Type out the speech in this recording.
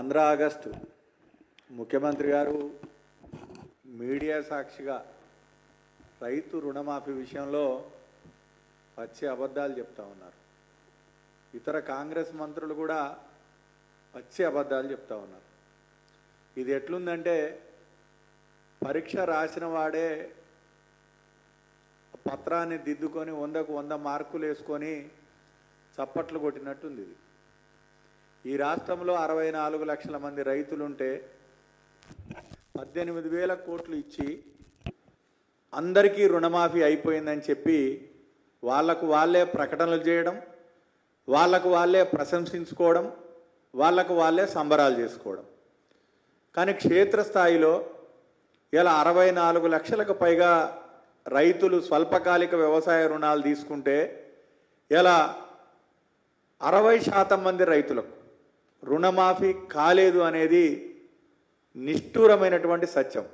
పంద్రా August ముఖ్యమంత్రి గారు media సాక్షిగా రైతు రుణమాఫీ విషయంలో పచ్చి అబద్ధాలు చెప్తా ఉన్నారు. ఇతర కాంగ్రెస్ మంత్రులు కూడా పచ్చి అబద్ధాలు చెప్తా ఉన్నారు. ఇది ఎట్లుందంటే పరీక్ష రాసిన వాడే పత్రాన్ని దిద్దుకొని వందకు వంద మార్కులు వేసుకొని చప్పట్లు కొట్టినట్టుంది ఇది. ఈ రాష్ట్రంలో అరవై నాలుగు లక్షల మంది రైతులుంటే పద్దెనిమిది వేల కోట్లు ఇచ్చి అందరికీ రుణమాఫీ అయిపోయిందని చెప్పి వాళ్ళకు వాళ్ళే ప్రకటనలు చేయడం వాళ్ళకు వాళ్ళే ప్రశంసించుకోవడం వాళ్ళకు వాళ్ళే సంబరాలు చేసుకోవడం. కానీ క్షేత్రస్థాయిలో ఇలా అరవై నాలుగు లక్షలకు పైగా రైతులు స్వల్పకాలిక వ్యవసాయ రుణాలు తీసుకుంటే ఇలా అరవై శాతం మంది రైతులకు రుణమాఫీ కాలేదు అనేది నిష్ఠూరమైనటువంటి సత్యం.